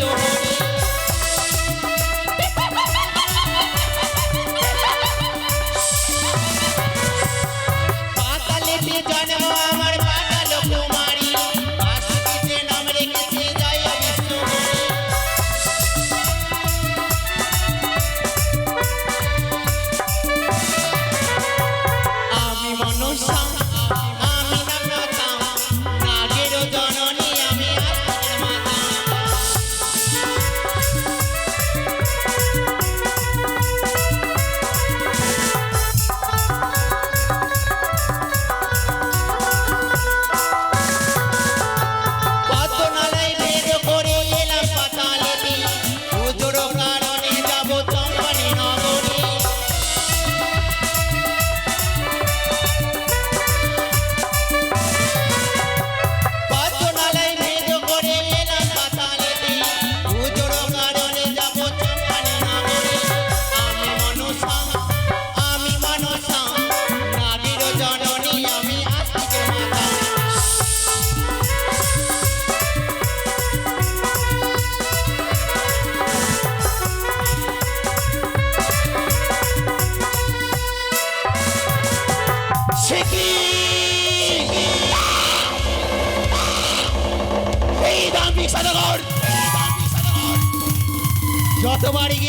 your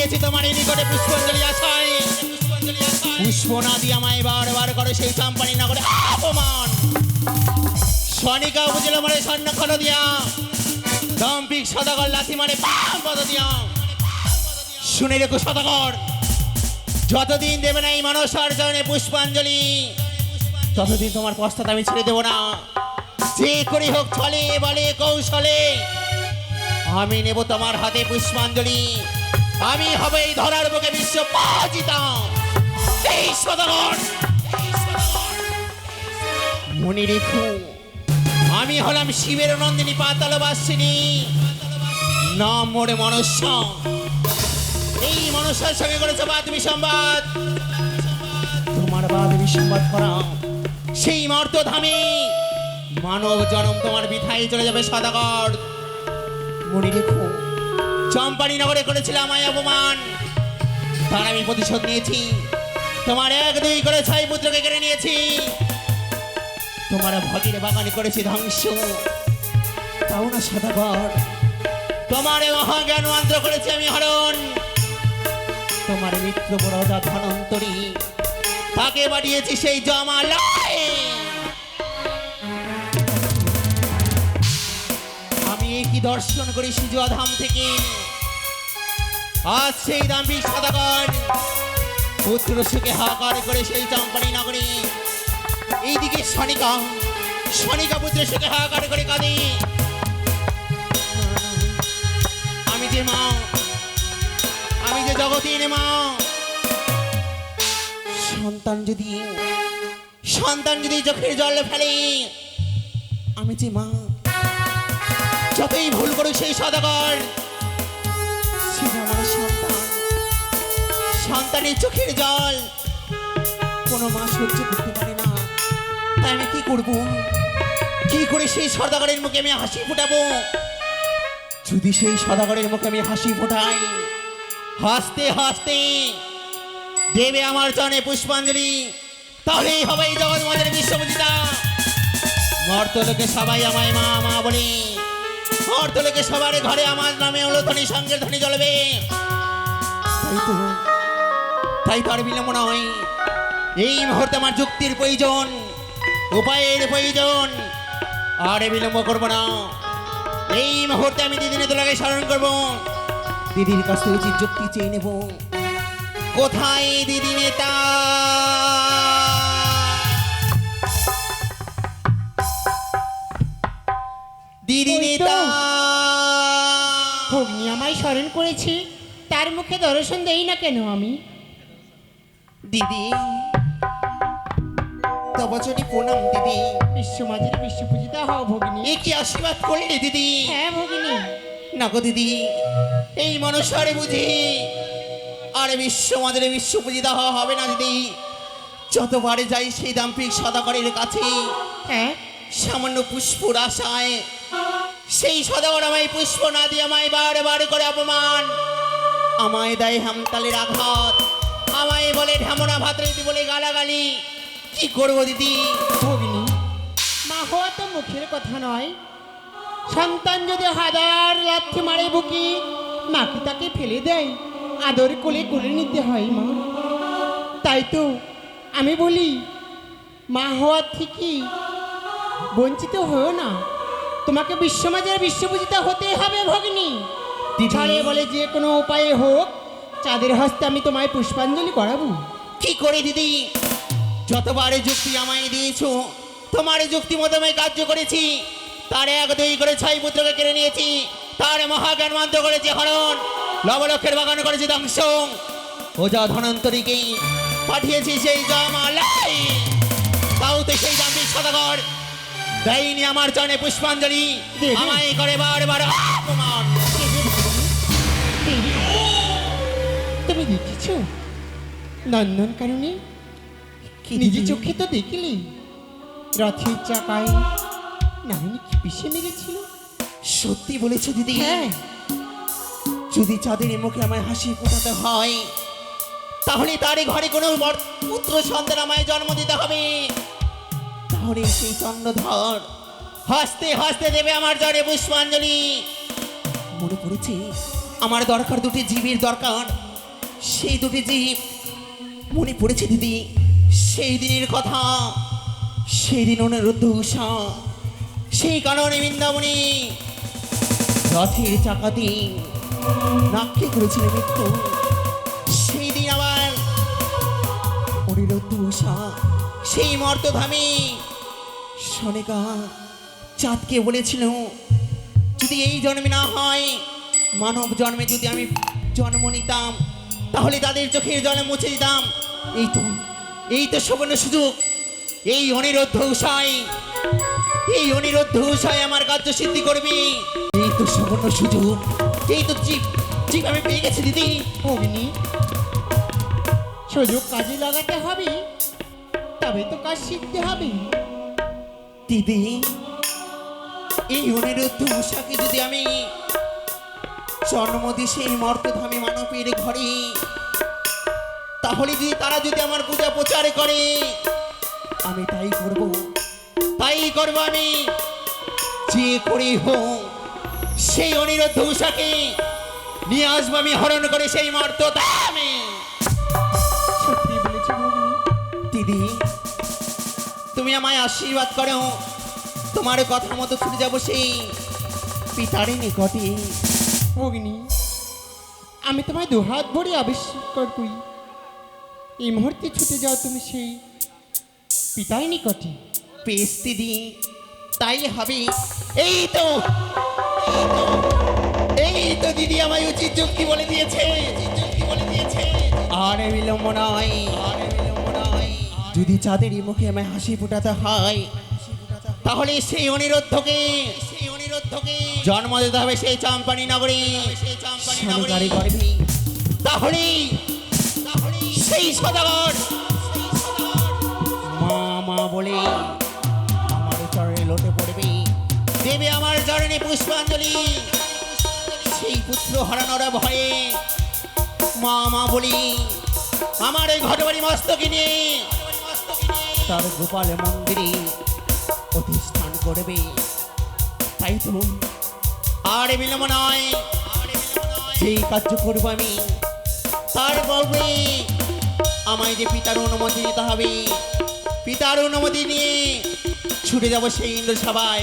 গিয়েছি তোমার এই নিকটে পুষ্পাঞ্জলি আসাই পুষ্প না দিয়ে আমায় বারবার করে সেই চাম্পানি নগরে অপমান। সনিকা উপজেলা মানে স্বর্ণ খল দিয়া। দাম্পিক সদাগর লাথি মানে দিয়া। শুনে রেখো সদাগর, যতদিন দেবে না এই মানুষের চরণে পুষ্পাঞ্জলি, ততদিন তোমার পশ্চাৎ আমি ছেড়ে দেবো না। যে করি হোক ছলে বলে কৌশলে, আমি নেব তোমার হাতে পুষ্পাঞ্জলি। আমি হবে এই ধরার বুকে বিশ্ব পাজিতা এই সদাগর মনে রেখো আমি হলাম শিবের নন্দিনী পাতাল বাসিনী। নাম মোড়ে মনস্য এই মনস্যার সঙ্গে করেছে বাদ বিসম্বাদ। তোমার বাদ বিসম্বাদ করা সেই মর্ত ধামে মানব জনম তোমার বিথায় চলে যাবে সদাগর। মনে রেখো চম্পানি নগরে করেছিলাম আমায় অপমান। তার আমি প্রতিশোধ নিয়েছি। তোমার এক দুই করে ছয় পুত্রকে কেড়ে নিয়েছি। তোমার ভগির বাগানে করেছি ধ্বংস। তাও না সদাগর। তোমার মহাজ্ঞান মন্ত্র করেছি আমি হরণ। তোমার মিত্র বড়দা ধনন্তরী। তাকে বাড়িয়েছি সেই জমালয়। কি দর্শন করি সিজুয়াধাম থেকে আজ সেই দাম্ভিক সদাগর পুত্র সুখে হাহাকার করে সেই চম্পানি নগরী। এইদিকে শনিকা শনিকা পুত্র সুখে হাহাকার করে কাঁদে। আমি যে মা, আমি যে জগতের মা। সন্তান যদি সন্তান যদি চোখের জল ফেলে, আমি যে মা। যতই ভুল করুক সেই সদাগর সন্তান। সন্তানের চোখের জল। কোনো মা সহ্য করতে পারে না। তাই আমি কি করব? কি করে সেই সদাগরের মুখে আমি হাসি ফোটাবো? যদি সেই সদাগরের মুখে আমি হাসি ফোটাই হাসতে হাসতে দেবে আমার চরণে পুষ্পাঞ্জলি। তাহলেই হবে এই জগৎ মাঝের বিশ্বপতিতা মর্তলোকে সবাই আমায় মা মা বলে। সবার ঘরে আমার নামে উলধ্বনি সঙ্গের ধ্বনি জ্বলবে। তাই এই মুহূর্তে আমার যুক্তির প্রয়োজন, উপায়ের প্রয়োজন, আর বিলম্ব করব না। এই মুহূর্তে আমি দিদিনে তোলাকে স্মরণ করব। দিদির কাছ উচিত যুক্তি চেয়ে নেব। কোথায় দিদি নেতা? দিদি ওই তো। নেতা ভগ্নি আমায় স্মরণ করেছি তার মুখে দর্শন দেই না কেন আমি? দিদি তবচটি প্রণাম দিদি। বিশ্ব মাঝের বিশ্ব পূজিতা হও ভগিনী। এ কি আশীর্বাদ করলে দিদি? হ্যাঁ ভগিনী। না গো দিদি এই মনুষ্যরে বুঝি আর বিশ্ব আমাদের বিশ্ব পূজিতা হওয়া হবে না দিদি। যতবারে যাই সেই দাম্পিক সদাগরের কাছে হ্যাঁ। সামান্য পুষ্প আশায় সেই সদাগর আমায় পুষ্প না দিয়ে আমায় বারে বারে করে অপমান। আমায় দেয় হামতালের আঘাত। আমায় বলে ঢামনা ভাত দিদি বলে গালাগালি। কি করব দিদি? ভগিনী, মা হওয়া তো মুখের কথা নয়। সন্তান যদি হাজার লাথি মারে বুকি মাকে তাকে ফেলে দেয়? আদর কোলে কোলে নিতে হয় মা। তাই তো আমি বলি, মা হওয়ার থেকে বঞ্চিত হয়েও না। তোমাকে বিশ্বমাজের বিশ্বপূজিতা হতে হবে ভগিনী। ছড়ে বলে যে কোনো উপায়ে হোক চাঁদের হস্তে আমি তোমায় পুষ্পাঞ্জলি করাবো। কি করে দিদি? যতবারে যুক্তি আমায় দিয়েছ তোমার যুক্তি মতো আমি কার্য করেছি। তার এক দুই করে ছয় পুত্রকে কেড়ে নিয়েছি। তার মহাজ্ঞান মন্ত্র করেছি হরণ লবলক্ষের বাগান করেছি ধ্বংস। ওজা ধনন্তরীকে পাঠিয়েছি সেই জমালাই তাও তো সেই দাম্ভিক সদাগর। দেয়নি আমার চরণে পুষ্পাঞ্জলি। আমায় করে বারবার অপমান। তুমি দেখেছ? নন্দন কারণে নিজে? চোখে তো দেখলি রথের চাকায় নারায়ণ কি পিষে মেরেছিল। সত্যি বলেছ দিদি? হ্যাঁ। যদি চাঁদের মুখে আমায় হাসি ফোটাতে হয় তাহলে তারই ঘরে কোনো পুত্র সন্তান আমায় জন্ম দিতে হবে। তাহলে সেই চন্দ্রধর। হাসতে হাসতে দেবে আমার জ্বরে পুষ্পাঞ্জলি। মনে পড়েছে, আমার দরকার দুটি জীবের দরকার। সেই দুটি জীব, মনে পড়েছে দিদি, সেই দিনের কথা। সেই দিন অনিরুদ্ধ উষা, সেই কারণে বৃন্দাবনী। রথের চাকাতে নাক্কে করেছিল মৃত্যু। অনিরুদ্ধ উষা সেই মর্তধামে সনেকা চাঁদকে বলেছিল যদি এই জন্মে না হয় মানব জন্মে যদি আমি জন্ম নিতাম তাহলে তাদের চোখের জলে মুছে দিতাম। এই তো এই তো সুবর্ণ সুযোগ। এই অনিরুদ্ধ উষায় এই অনিরুদ্ধ উষায় আমার কার্য সিদ্ধি করবি। এই তো সুবর্ণ সুযোগ এই তো জীব জীব আমি পেয়ে গেছি দিদি। অগ্নি সুযোগ কাজে লাগাতে হবে, তবে তো কাজ শিখতে হবে। দিদি, এই অনিরুদ্ধ উষাকে যদি আমি জন্ম দিই সেই মর্তধামে মানবের ঘরে, তাহলে যদি তারা যদি আমার পূজা প্রচার করে, আমি তাই করব তাই করব আমি। যে করে হোক, সেই অনিরুদ্ধ উষাকে নিয়ে আসব আমি, হরণ করে সেই মর্তধামে। তুমি আমায় আশীর্বাদ করো। তোমার কথা মতো ছুটে যাব সেই পিতারই নিকটে। অগ্নি, আমি তোমায় দুহাত ভরে আবিষ্কার করি এই মুহূর্তে ছুটে যাও তুমি সেই পিতার নিকটে। পেস দিদি তাই হবে। এই তো এই তো দিদি আমায় উচিত যুক্তি বলে দিয়েছে। আর বিলম্ব নয়। আর যদি চাঁদেরই মুখে আমায় হাসি ফোটাতে হয়, তাহলে সেই অনিরুদ্ধকে সেই অনিরুদ্ধকে জন্ম দিতে হবে সেই চাম্পানি নগরী সেই চাম্পানি নগরী তাহলে, সেই সদাগর, মা মা বলে আমার চরণে লোটে পড়বে। দেবে আমার চরণে পুষ্পাঞ্জলি। সেই পুত্র হারানোর ভয়ে মা মা বলি, আমার এই ঘটবাড়ি মস্তকে নিয়ে তার গোপাল মন্দিরে প্রতিষ্ঠান করবে। তাই তো আর বিলম্ব নয়। সেই কার্য করব আমি, তার পূর্বে আমায় যে পিতার অনুমতি নিতে হবে, পিতার অনুমতি নিয়ে ছুটে যাব সেই ইন্দ্র সবাই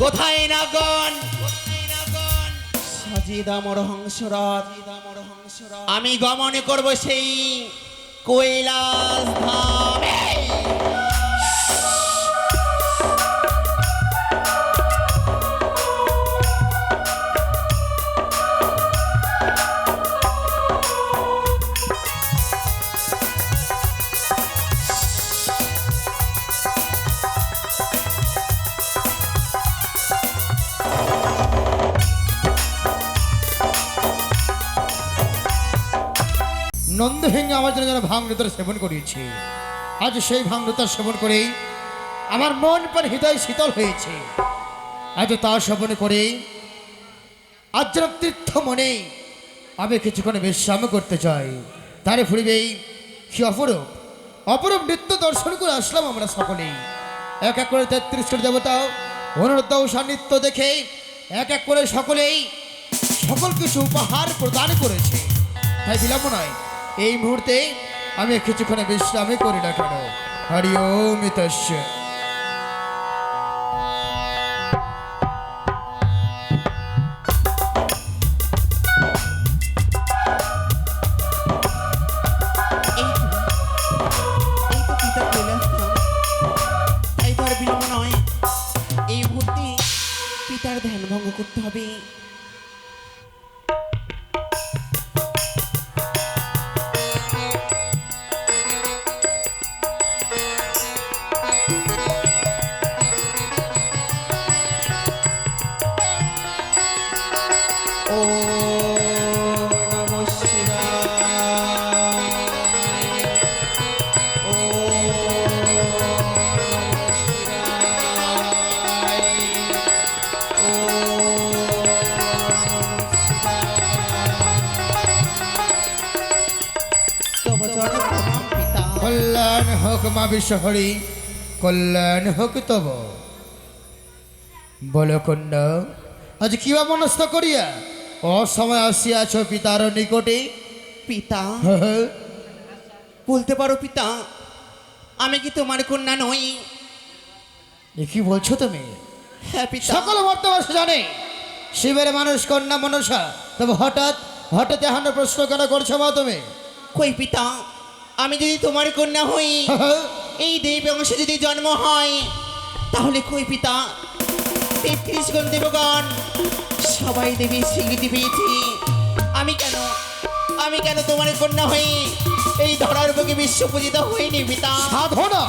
কোথায় নাগন সাজিয়ে দামর হংসরথ আমি গমনে করব সেই কৈলাস ধামে। নন্দ ভেঙে আমার জন্য যেন ভাঙনতার সেবন করিয়েছে। আজ সেই ভাঙনতার সেবন করেই আমার মন পর হৃদয় শীতল হয়েছে। আজ তা শ্রবণ করে আজ যেন তীর্থ মনে আমি কিছুক্ষণ বিশ্রাম করতে চাই। তারে ফুরিবেই কি অপরূপ অপরূপ নৃত্য দর্শন করে আসলাম আমরা সকলেই। এক এক করে তেত্রিশ কোটি দেবতা, অনুরোধ সান্নিধ্য দেখে এক এক করে সকলেই সকল কিছু উপহার প্রদান করেছে। তাই বিলম্ব নয় এই মুহূর্তে আমি কিছুক্ষণে বিশ্রামে করি না কেন? হরি ওম হোক কল্যাণ হোক তব। বলো কন্যা আজ কিবা মনস্থ করিয়া? অসময় আসিয়াছ পিতার নিকটে? পিতা? হ্যাঁ, হ্যাঁ। বলতে পারো পিতা আমি কি তোমার কন্যা নই? কি বলছো তুমি? হ্যাঁ পিতা। সকল মর্তবাস জানে শিবের মানুষ কন্যা মনসা। তবে হঠাৎ হঠাৎ এখন প্রশ্ন কেন করছ মা তুমি? কই পিতা? আমি যদি তোমার কন্যা হই। এই দেবী অংশে যদি জন্ম হয় তাহলে কই পিতা? তেত্রিশ গণ দেবগণ সবাই দেবী স্বীকৃতি পেয়েছি। আমি কেন? আমি কেন তোমার কন্যা হই? এই ধরার বুকে বিশ্ব পূজিত হইনি পিতা। সাধনা।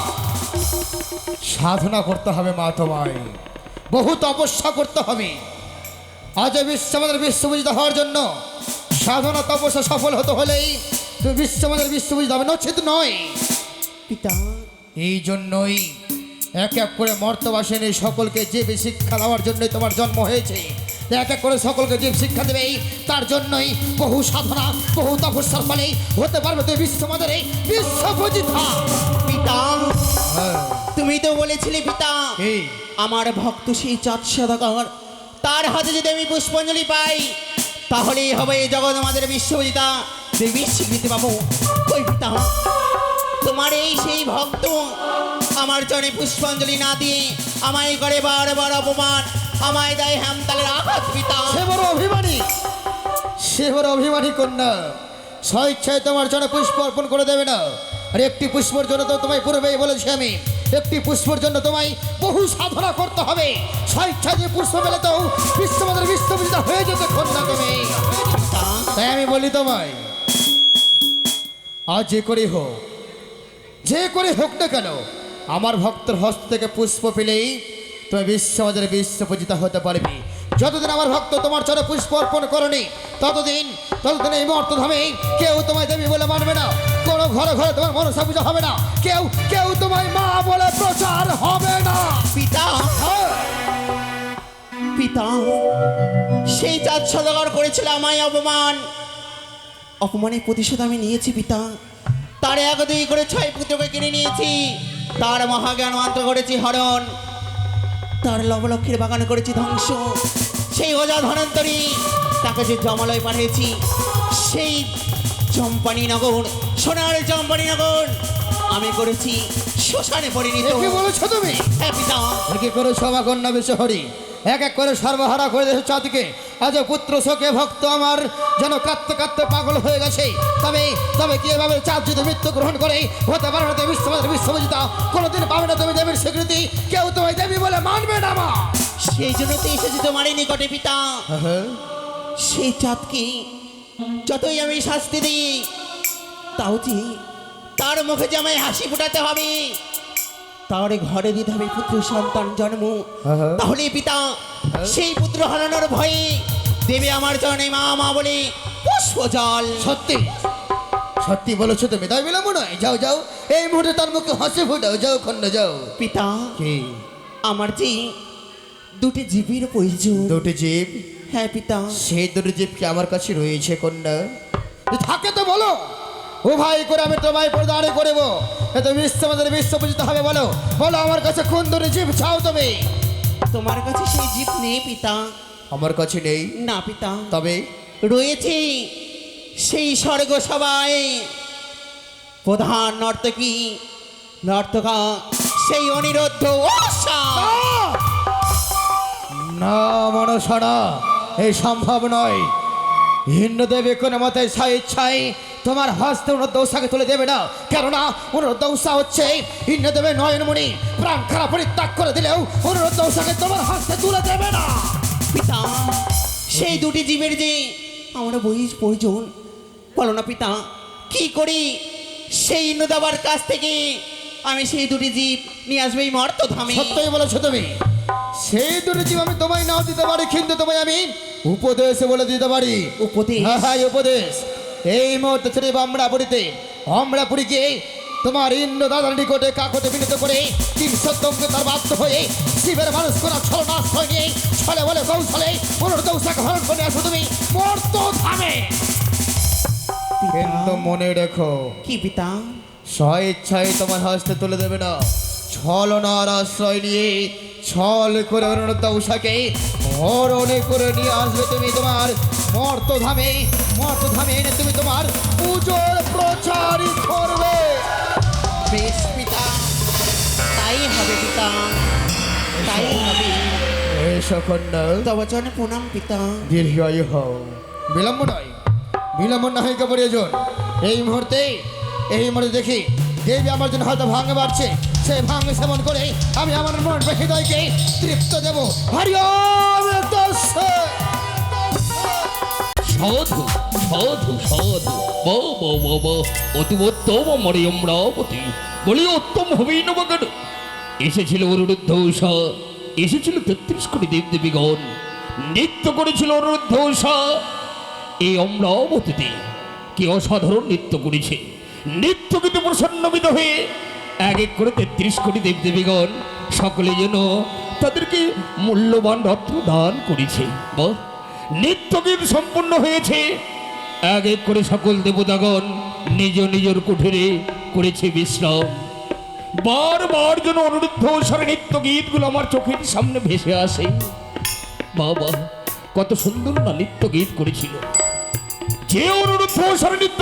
সাধনা করতে হবে মা তোমায়। বহু তপস্যা করতে হবে। আজ বিশ্ব আমাদের বিশ্বপূজিত হওয়ার জন্য সাধনা তপস্যা সফল হতে হলেই তুমি বিশ্ব আমাদের বিশ্বপূজিত হবে নচ্ছেদ নয়। পিতা। এই জন্যই এক এক করে মর্তবাসিনী সকলকে যে শিক্ষা দেওয়ার জন্যই তোমার জন্ম হয়েছে। এক এক করে সকলকে যে শিক্ষা দেবে তার জন্যই বহু সাধনা বহু তপস্যার ফলে হতে পারবে তুমি বিশ্ব আমাদের এই বিশ্বপূজিতা পিতা হ্যাঁ। তুমি তো বলেছিলে পিতা আমার ভক্ত সেই চাঁদ সদাগর তার হাতে যদি আমি পুষ্পাঞ্জলি পাই তাহলেই হবে এই জগৎ আমাদের বিশ্ববিদিতা দেবী স্বীকৃতি পাবো ওই তোমার এই সেই ভক্ত আমার জনে পুষ্পাঞ্জলি না দিয়ে আমায় করে বারবার অপমান আমায় দেয় হ্যামতালের আঘাত পিতা সে বড় অভিমানী সে বড় অভিমানী কন্যা। স্বেচ্ছায় তোমার জন্য পুষ্প অর্পণ করে দেবে না। আর একটি পুষ্পর জন্য তো তোমায় পূর্বেই বলেছি আমি। একটি পুষ্পর জন্য তোমায় বহু সাধনা করতে হবে। স্বেচ্ছায় যে পুষ্প পেলে তো বিশ্বমাদের বিশ্ববিদ্যা হয়ে যেতে কন্যা তুমি। তাই আমি বলি তোমায় আজ যে করে হোক যে করে হোক না কেন আমার ভক্তর হস্ত থেকে পুষ্প পেলেই তুমি বিশ্বমাদের বিশ্ব পূজিতা হতে পারবে। যতদিন আমার ভক্ত তোমার চরে পুষ্প অর্পণ করনি ততদিন ততদিন এই মর্তধামে কেউ তোমায় দেবী বলে মানবে না। কোনো ঘরে ঘরে তোমার মনসা পূজা হবে না। কেউ কেউ তোমায় মা বলে প্রচার হবে না। পিতা হ্যাঁ, পিতা সেই চাঁদ সদাগর করেছিল আমায় অপমান। অপমানের প্রতিশোধ আমি নিয়েছি পিতা। তার এক দুই করে ছয় পুত্রকে কিনে নিয়েছি। তার মহাজ্ঞান মন্ত্র করেছি হরণ। তার লবলক্ষের বাগান করেছি ধ্বংস। সেই ওজা ধনন্তরী তাকে যে জমালয় পাঠিয়েছি সেই চম্পানি নগর সোনার চম্পানি নগর আমি করেছি শ্মশানে পরিণত। কি বলেছ তুমি? হ্যাঁ পিতা। কি করে সভা কন্যা বেশি হরি এক এক করে সর্বহারা করে দিয়েছে চাঁদকে। আজ পুত্র শোকে ভক্ত আমার যেন কাঁদতে কাঁদতে পাগল হয়ে গেছে। তবে তবে কি এভাবে যদি মৃত্যু গ্রহণ করে? হতে পারে না তুমি বিশ্বমাতা কোনোদিন পাবে না তুমি দেবীর স্বীকৃতি। কেউ তোমায় দেবী বলে মানবে না মা। সেই জন্য তো এসেছি তোমারই নিকটে পিতা। সেই চাঁদকে যতই আমি শাস্তি দিই তাও যে তার মুখে যে আমায় হাসি ফোটাতে হবে। তার ঘরে দিতে হবে পুত্র সন্তান জন্ম হ্যাঁ। তাহলে পিতা সেই পুত্র হারানোর ভয়ে দেবে আমার জনে মা মা বলে পুষ্প জল সত্যি? সত্যি বলেছ তুমি তাই বিলম্ব নয় যাও যাও এই মুহূর্তে তার মুখে হাসি ফুটাও যাও খন্ড যাও। পিতা কি? আমার যে দুটি জীবের প্রয়োজন। দুটি জীব? হ্যাঁ পিতা। সেই দুটি জীব কি আমার কাছে রয়েছে কন্যা থাকে তো বলো। ও ভাই করে আমি তোমায় প্রদান করব। এত বিশ্ব আমাদের বিশ্ব পূজিত হবে বলো। বলো আমার কাছে কোন দুটি জীব চাও তুমি? তোমার কাছে সেই জীব নেই পিতা। আমার কাছে নেই। না পিতা। তবে? রয়েছে সেই স্বর্গ সবাই। প্রধান নর্তকী নর্তকা সেই অনিরুদ্ধ না মনসা এই সম্ভব নয়। হিন্দুদেবী কোনো মতে ইচ্ছাই তোমার হস্তে ওনার দৌসাকে তুলে দেবে না। কেননা ওনার দৌসা হচ্ছে হিন্দুদেবের নয়নমণি। প্রাণ খারাপ পরিত্যাগ করে দিলেও ওনার দৌসাকে তোমার হস্তে তুলে দেবে না। পিতা সেই দুটি জীবের যে আমরা বই প্রয়োজন বলো না পিতা কি করি? সেই ইন্দ্রদাবার কাছ থেকে আমি সেই দুটি জীব নিয়ে আসবে এই মর্ত ধামে। সত্যই বলেছ তুমি। সেই দুটি জীব আমি তোমায় নাও দিতে পারি কিন্তু তোমায় আমি উপদেশ বলে দিতে পারি। উপদেশ? হ্যাঁ হ্যাঁ উপদেশ। এই মুহূর্তে ছেড়ে আমরাপুরীতে। আমরাপুরীকে তোমার ইন্দ্র দাদার নিকটে কাকতে বিনীত করে তিন সত্যকে তার বাধ্য হয়ে শিবের মানুষ করা ছল নাশ্রয় নিয়ে ছলে বলে কৌশলে পুনর দৌসাকে হরণ করে আসো তুমি। মর্ত ধামে। কিন্তু মনে রেখো কি পিতা? স্বেচ্ছায় তোমার হস্তে তুলে দেবে না। ছলনার আশ্রয় নিয়ে ছল করে অনুরোধ উষাকে হরণে করে নিয়ে আসবে তুমি তোমার মর্তধামে মর্তধামে এনে তুমি তোমার পুজোর প্রচার করবে। বেশ পিতা তাই হবে পিতা তাই হবে। কন্যা তব প্রণাম পিতা। দীর্ঘায়ু হও। বিলম্ব নয় বিলম্ব না হয় প্রয়োজন এই মুহূর্তে এই মুহূর্তে দেখি দেবী আমার জন্য হয়তো ভাঙে বাড়ছে সে ভাঙে সেবন করে আমি আমার মন হৃদয়কে তৃপ্ত দেব। হরিওম সাধু সাধু সাধু। বৌ বৌ বৌ বৌ অতি উত্তম মরে অমরাবতী বলি উত্তম হবেই না বাগান এসেছিল অনুরুদ্ধ উষা এসেছিল তেত্রিশ কোটি দেব দেবীগণ। নৃত্য করেছিল অনুরুদ্ধ উষা এই অমরাবতীতে কি অসাধারণ নৃত্য করেছে। নৃত্য কিন্তু প্রসন্নবিত হয়ে এক এক করে তেত্রিশ কোটি দেব দেবীগণ সকলে যেন তাদেরকে মূল্যবান রত্ন দান করেছে। নিত্যগীত সম্পূর্ণ হয়েছে। এক এক করে সকল দেবতাগণ নিজ নিজের কুঠিরে করেছে বিশ্রাম। বারবার যেন অনুরুদ্ধ স্বরে নিত্য গীতগুলো আমার চোখের সামনে ভেসে আসে। বাবা, কত সুন্দর না নিত্য গীত করেছিল। যে অনুরুদ্ধ স্বরে নিত্য